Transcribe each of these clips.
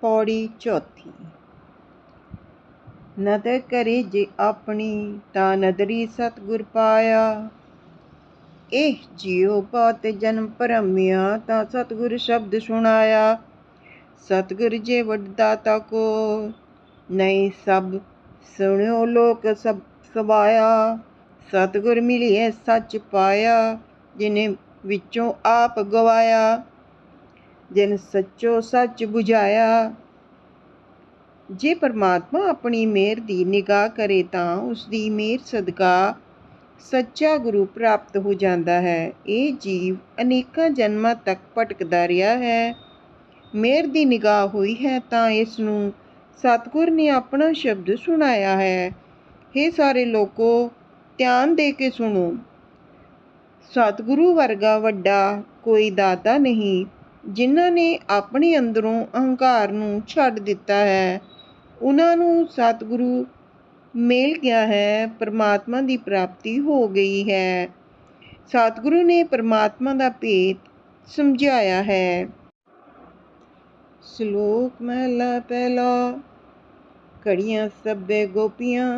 ਪੌੜੀ ਚੌਥੀ। ਨਦਰ ਕਰੇ ਜੇ ਆਪਣੀ ਤਾਂ ਨਦਰੀ ਸਤਿਗੁਰ ਪਾਇਆ। ਇਹ ਜਿਉ ਬਹੁਤ ਜਨਮ ਭਰਮਿਆ ਤਾਂ ਸਤਿਗੁਰ ਸ਼ਬਦ ਸੁਣਾਇਆ। ਸਤਿਗੁਰ ਜੇ ਵੱਡਦਾਤਾ ਕੋ, ਨਹੀਂ ਸਭ ਸੁਣਿਓ ਲੋਕ ਸਭ ਸਵਾਇਆ। ਸਤਿਗੁਰ ਮਿਲਿਐ ਸੱਚ ਪਾਇਆ, ਜਿਨੇ ਵਿੱਚੋਂ ਆਪ ਗਵਾਇਆ। ਜਿਨ ਸੱਚੋ ਸੱਚ 부ਝਾਇਆ ਜੇ ਪਰਮਾਤਮਾ ਆਪਣੀ ਮਿਹਰ ਦੀ ਨਿਗਾਹ ਕਰੇ ਤਾਂ ਉਸ ਦੀ ਮਿਹਰ ਸਦਕਾ ਸੱਚਾ ਗੁਰੂ ਪ੍ਰਾਪਤ ਹੋ ਜਾਂਦਾ ਹੈ। ਇਹ ਜੀਵ ਅਨੇਕਾਂ ਜਨਮਾਂ ਤੱਕ ਭਟਕਦਾ ਰਿਹਾ ਹੈ। ਮਿਹਰ ਦੀ ਨਿਗਾਹ ਹੋਈ ਹੈ ਤਾਂ ਇਸ ਨੂੰ ਸਤਿਗੁਰ ਨੇ ਆਪਣਾ ਸ਼ਬਦ ਸੁਣਾਇਆ ਹੈ। हे ਸਾਰੇ ਲੋਕੋ, ਧਿਆਨ ਦੇ ਕੇ ਸੁਣੋ। ਸਤਿਗੁਰੂ ਵਰਗਾ ਵੱਡਾ ਕੋਈ ਦਾਤਾ ਨਹੀਂ। ਜਿਨ੍ਹਾਂ ਨੇ ਆਪਣੇ ਅੰਦਰੋਂ ਅਹੰਕਾਰ ਨੂੰ ਛੱਡ ਦਿੱਤਾ ਹੈ, ਉਹਨਾਂ ਨੂੰ ਸਤਿਗੁਰੂ ਮਿਲ ਗਿਆ ਹੈ, ਪਰਮਾਤਮਾ ਦੀ ਪ੍ਰਾਪਤੀ ਹੋ ਗਈ ਹੈ। ਸਤਿਗੁਰੂ ਨੇ ਪਰਮਾਤਮਾ ਦਾ ਭੇਦ ਸਮਝਾਇਆ ਹੈ। ਸ਼ਲੋਕ ਮਹਿਲਾ ਪਹਿਲਾ, ਘੜੀਆਂ ਸਭੇ ਗੋਪੀਆਂ,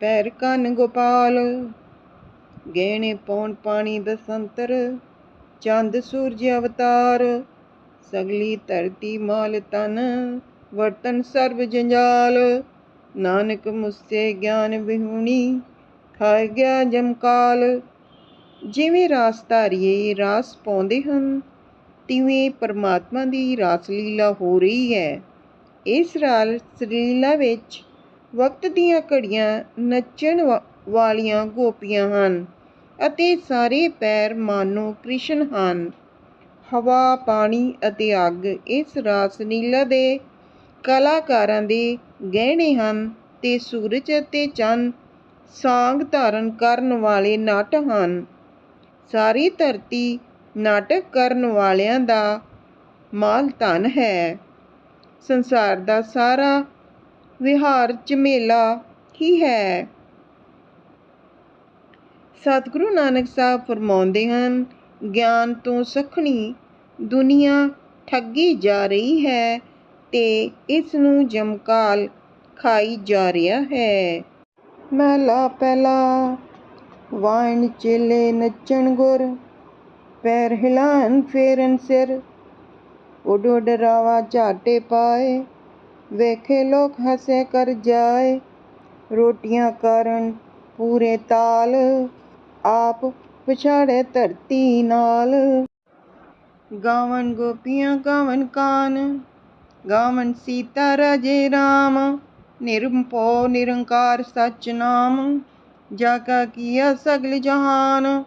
ਪੈਰ ਕੰਨ ਗੋਪਾਲ, ਗਹਿਣੇ ਪੌਣ ਪਾਣੀ ਬਸੰਤਰ ਚੰਦ ਸੂਰਜ ਅਵਤਾਰ, ਸਗਲੀ ਧਰਤੀ ਮਾਲ ਤਨ ਵਰਤਨ ਸਰਬ ਜੰਜਾਲ। ਨਾਨਕ ਮੁਸੇ ਗਿਆਨ ਵਿਹੂਣੀ ਖਾ ਗਿਆ ਜਮਕਾਲ ਜਿਵੇਂ ਰਾਸ ਧਾਰੀਏ, ਰਾਸ ਪਾਉਂਦੇ ਹਨ, ਤਿਵੇਂ ਪਰਮਾਤਮਾ ਦੀ ਰਾਸ ਲੀਲਾ ਹੋ ਰਹੀ ਹੈ। ਇਸ ਰਾਸ ਵਿੱਚ ਵਕਤ ਦੀਆਂ ਘੜੀਆਂ ਨੱਚਣ ਵਾਲੀਆਂ ਗੋਪੀਆਂ ਹਨ। ਅਤੇ ਸਾਰੇ ਪੈਰ ਮਾਨੋ ਕ੍ਰਿਸ਼ਨ ਹਨ। ਹਵਾ, ਪਾਣੀ ਅਤੇ ਅੱਗ ਇਸ ਰਾਸ ਲੀਲਾ ਦੇ ਕਲਾਕਾਰਾਂ ਦੇ ਗਹਿਣੇ ਹਨ ਤੇ ਸੂਰਜ ਅਤੇ ਚੰਨ ਸਾਂਗ ਧਾਰਨ ਕਰਨ ਵਾਲੇ ਨਟ ਹਨ। ਸਾਰੀ ਧਰਤੀ ਨਾਟਕ ਕਰਨ ਵਾਲਿਆਂ ਦਾ ਮਾਲ ਧਨ ਹੈ। ਸੰਸਾਰ ਦਾ ਸਾਰਾ ਵਿਹਾਰ ਝਮੇਲਾ ਹੀ ਹੈ। ਸਤਿਗੁਰੂ ਨਾਨਕ ਸਾਹਿਬ ਫਰਮਾਉਂਦੇ ਹਨ, ਗਿਆਨ ਤੋਂ ਸਖਣੀ ਦੁਨੀਆ ਠੱਗੀ ਜਾ ਰਹੀ ਹੈ ਤੇ ਇਸ ਨੂੰ ਜਮਕਾਲ ਖਾਈ ਜਾ ਰਿਹਾ ਹੈ। ਮਹਿਲਾ ਪਹਿਲਾ ਵਾਣ ਚੇਲੇ ਨੱਚਣ ਗੁਰ, ਪੈਰ ਹਿਲਾਨ ਫੇਰਨ ਸਿਰ, ਉਡ ਉਡ ਰਾਵਾ ਝਾਟੇ ਪਾਏ, ਵੇਖੇ ਲੋਕ ਹੱਸੇ ਕਰ ਜਾਏ, ਰੋਟੀਆਂ ਕਰਨ ਪੂਰੇ ਤਾਲ ਆਪ ਪਛਾੜੇ ਧਰਤੀ ਨਾਲ। ਗਾਵਨ ਗੋਪੀਆਂ, ਗਾਵਨ ਕਾਨ, ਗਾਵਨ ਸੀਤਾ ਰਾਜੇ ਰਾਮ ਨਿਰੰਪੋ ਨਿਰੰਕਾਰ ਸਚ ਨਾਮ, ਜਾ ਕਾ ਕੀਆ ਸਗਲ ਜਹਾਨ,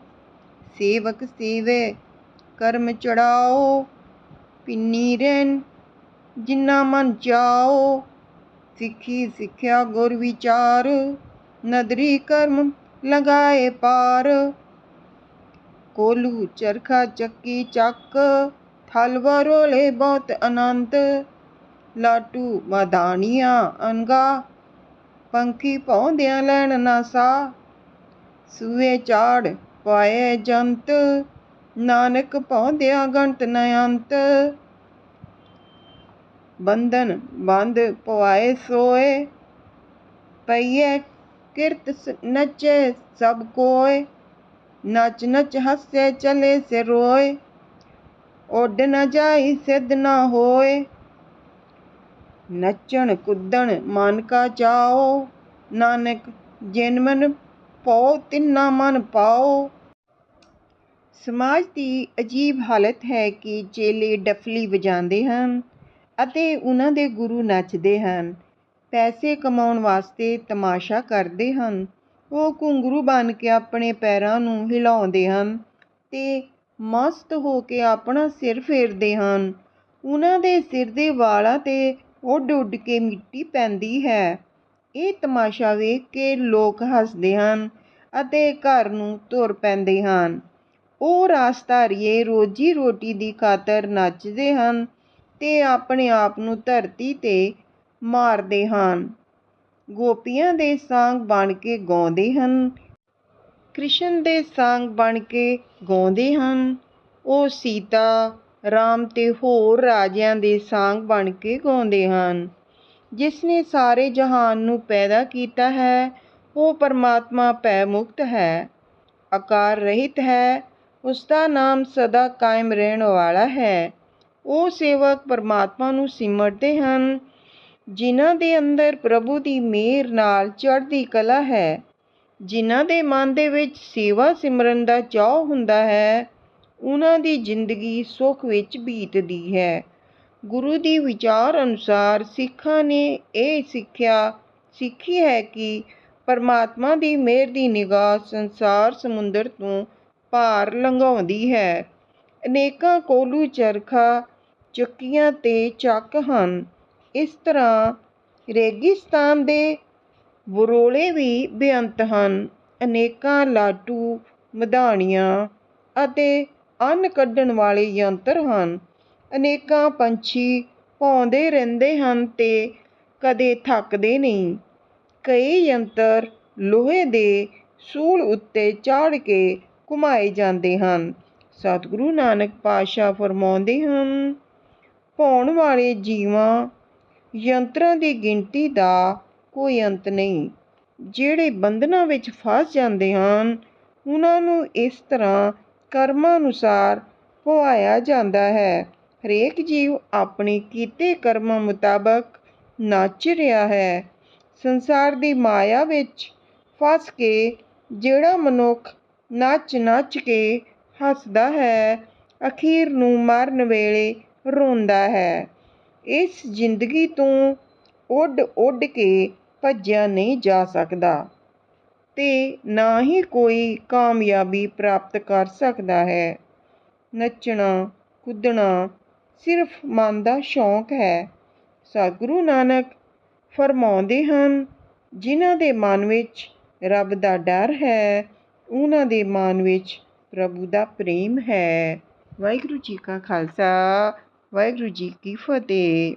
ਸੇਵਕ ਸੇਵੇ ਕਰਮ ਚੜਾਓ, ਪਿੰਨੀ ਰਹਿਨ ਜਿਨਾ ਮਨ ਚਾਓ, ਸਿੱਖੀ ਸਿੱਖਿਆ ਗੁਰ ਵਿਚਾਰ, ਨਦਰੀ ਕਰਮ ਲਗਾਏ ਪਾਰ। ਕੋਲੂ ਚਰਖਾ ਚੱਕੀ ਚੱਕ, ਥਲ ਰੋਲੇ ਬਹੁਤ ਅਨੰਤ। ਲਾਟੂ ਮਦਾਨੀਆਂ ਅਨਗਾ ਪੰਖੀ ਪੌਂਦਿਆਂ ਲੈਣ ਨਾ ਸਾ ਸੂਏ ਚਾੜ ਪਾਏ ਜੰਤ, ਨਾਨਕ ਪਾਉਂਦਿਆਂ ਗੰਤ ਨ ਅੰਤ ਬੰਧਨ ਬੰਦ ਪਵਾਏ ਸੋਏ, ਪਈਏ ਕਿਰਤ ਨਚੇ ਸਭ ਕੋਏ, ਨਚ ਨਚ ਹੱਸੇ ਚਲੇ ਸੇ ਰੋਏ, ਉੱਡ ਨ ਜਾਈ ਸਿੱਧ ਨਾ ਹੋਏ। ਨੱਚਣ ਕੁੱਦਣ ਮਨ ਕਾ ਚਾਓ, ਨਾਨਕ ਜਿਨ ਮਨ ਪਾਓ ਤਿੰਨਾ ਮਨ ਪਾਓ। ਸਮਾਜ ਦੀ ਅਜੀਬ ਹਾਲਤ ਹੈ ਕਿ ਚੇਲੇ ਡਫਲੀ ਵਜਾਉਂਦੇ ਹਨ ਅਤੇ ਉਹਨਾਂ ਦੇ ਗੁਰੂ ਨੱਚਦੇ ਹਨ। ਪੈਸੇ ਕਮਾਉਣ ਵਾਸਤੇ ਤਮਾਸ਼ਾ ਕਰਦੇ ਹਨ। ਉਹ ਘੁੰਗਰੂ ਬਣ ਕੇ ਆਪਣੇ ਪੈਰਾਂ ਨੂੰ ਹਿਲਾਉਂਦੇ ਹਨ ਤੇ ਮਸਤ ਹੋ ਕੇ ਆਪਣਾ ਸਿਰ ਫੇਰਦੇ ਹਨ। ਉਹਨਾਂ ਦੇ ਸਿਰ ਦੇ ਵਾਲਾਂ ਤੇ ਉੱਡ ਉੱਡ ਕੇ ਮਿੱਟੀ ਪੈਂਦੀ ਹੈ। ਇਹ ਤਮਾਸ਼ਾ ਵੇਖ ਕੇ ਲੋਕ ਹੱਸਦੇ ਹਨ ਅਤੇ ਘਰ ਨੂੰ ਤੁਰ ਪੈਂਦੇ ਹਨ। ਉਹ ਰਾਸਧਾਰੀਏ ਰੋਜੀ ਰੋਟੀ ਦੀ ਖਾਤਰ ਨੱਚਦੇ ਹਨ ਤੇ ਆਪਣੇ ਆਪ ਨੂੰ ਧਰਤੀ ਤੇ ਮਾਰਦੇ ਹਨ। ਗੋਪੀਆਂ ਦੇ ਸਾਂਗ ਬਣ ਕੇ ਗਾਉਂਦੇ ਹਨ। ਕ੍ਰਿਸ਼ਨ ਦੇ ਸਾਂਗ ਬਣ ਕੇ ਗਾਉਂਦੇ ਹਨ। ਉਹ ਸੀਤਾ, ਰਾਮ ਤੇ ਹੋਰ ਰਾਜਿਆਂ ਦੇ ਸਾਂਗ ਬਣ ਕੇ ਗਾਉਂਦੇ ਹਨ। ਜਿਸ ਨੇ ਸਾਰੇ ਜਹਾਨ ਨੂੰ ਪੈਦਾ ਕੀਤਾ ਹੈ, ਉਹ ਪਰਮਾਤਮਾ ਪੈ ਮੁਕਤ ਹੈ ਆਕਾਰ ਰਹਿਤ ਹੈ, ਉਸ ਦਾ ਨਾਮ ਸਦਾ ਕਾਇਮ ਰਹਿਣ ਵਾਲਾ ਹੈ। ਉਹ ਸੇਵਕ ਪਰਮਾਤਮਾ ਨੂੰ ਸਿਮਰਦੇ ਹਨ। ਜਿਨ੍ਹਾਂ ਦੇ ਅੰਦਰ ਪ੍ਰਭੂ ਦੀ ਮਿਹਰ ਨਾਲ ਚੜ੍ਹਦੀ ਕਲਾ ਹੈ, ਜਿਨ੍ਹਾਂ ਦੇ ਮਨ ਦੇ ਵਿੱਚ ਸੇਵਾ ਸਿਮਰਨ ਦਾ ਚਾਅ ਹੁੰਦਾ ਹੈ, ਉਹਨਾਂ ਦੀ ਜ਼ਿੰਦਗੀ ਸੁੱਖ ਵਿੱਚ ਬੀਤਦੀ ਹੈ। ਗੁਰੂ ਦੀ ਵਿਚਾਰ ਅਨੁਸਾਰ ਸਿੱਖਾਂ ਨੇ ਇਹ ਸਿੱਖਿਆ ਸਿੱਖੀ ਹੈ ਕਿ ਪਰਮਾਤਮਾ ਦੀ ਮਿਹਰ ਦੀ ਨਿਗਾਹ ਸੰਸਾਰ ਸਮੁੰਦਰ ਤੋਂ ਪਾਰ ਲੰਘਾਉਂਦੀ ਹੈ। ਅਨੇਕਾਂ ਕੋਲੂ ਚਰਖਾ, ਚੱਕੀਆਂ ਤੇ ਚੱਕ ਹਨ। ਇਸ ਤਰ੍ਹਾਂ ਰੇਗਿਸਤਾਨ ਦੇ ਵਰੋਲੇ ਵੀ ਬੇਅੰਤ ਹਨ। ਅਨੇਕਾਂ ਲਾਟੂ, ਮਧਾਣੀਆਂ ਅਤੇ ਅੰਨ ਕੱਢਣ ਵਾਲੇ ਯੰਤਰ ਹਨ। ਅਨੇਕਾਂ ਪੰਛੀ ਭੌਂਦੇ ਰਹਿੰਦੇ ਹਨ ਅਤੇ ਕਦੇ ਥੱਕਦੇ ਨਹੀਂ। ਕਈ ਯੰਤਰ ਲੋਹੇ ਦੇ ਸੂਲ ਉੱਤੇ ਚਾੜ ਕੇ ਘੁਮਾਏ ਜਾਂਦੇ ਹਨ। ਸਤਿਗੁਰੂ ਨਾਨਕ ਪਾਤਸ਼ਾਹ ਫਰਮਾਉਂਦੇ ਹਨ ਭੌਣ ਵਾਲੇ ਜੀਵਾਂ ਯੰਤਰਾਂ ਦੀ ਗਿਣਤੀ ਦਾ ਕੋਈ ਅੰਤ ਨਹੀਂ। ਜਿਹੜੇ ਬੰਧਨਾਂ ਵਿੱਚ ਫਸ ਜਾਂਦੇ ਹਨ, ਉਹਨਾਂ ਨੂੰ ਇਸ ਤਰ੍ਹਾਂ ਕਰਮਾਂ ਅਨੁਸਾਰ ਪਵਾਇਆ ਜਾਂਦਾ ਹੈ। ਹਰੇਕ ਜੀਵ ਆਪਣੇ ਕੀਤੇ ਕਰਮਾਂ ਮੁਤਾਬਕ ਨੱਚ ਰਿਹਾ ਹੈ। ਸੰਸਾਰ ਦੀ ਮਾਇਆ ਵਿੱਚ ਫਸ ਕੇ ਜਿਹੜਾ ਮਨੁੱਖ ਨੱਚ ਨੱਚ ਕੇ ਹੱਸਦਾ ਹੈ, ਅਖੀਰ ਨੂੰ ਮਰਨ ਵੇਲੇ ਰੋਂਦਾ ਹੈ। ਇਸ ਜ਼ਿੰਦਗੀ ਤੋਂ ਉੱਡ ਉੱਡ ਕੇ ਭੱਜਿਆ ਨਹੀਂ ਜਾ ਸਕਦਾ ਤੇ ਨਾ ਹੀ ਕੋਈ ਕਾਮਯਾਬੀ ਪ੍ਰਾਪਤ ਕਰ ਸਕਦਾ ਹੈ। ਨੱਚਣਾ, ਕੁੱਦਣਾ ਸਿਰਫ ਮਨ ਦਾ ਸ਼ੌਂਕ ਹੈ। ਸਤਿਗੁਰੂ ਨਾਨਕ ਫਰਮਾਉਂਦੇ ਹਨ, ਜਿਨ੍ਹਾਂ ਦੇ ਮਨ ਵਿੱਚ ਰੱਬ ਦਾ ਡਰ ਹੈ, ਉਹਨਾਂ ਦੇ ਮਨ ਵਿੱਚ ਪ੍ਰਭੂ ਦਾ ਪ੍ਰੇਮ ਹੈ। ਵਾਹਿਗੁਰੂ ਜੀ ਕਾ ਖਾਲਸਾ। ਵਾਹਿਗੁਰੂ ਜੀ ਕੀ ਫਤਿਹ।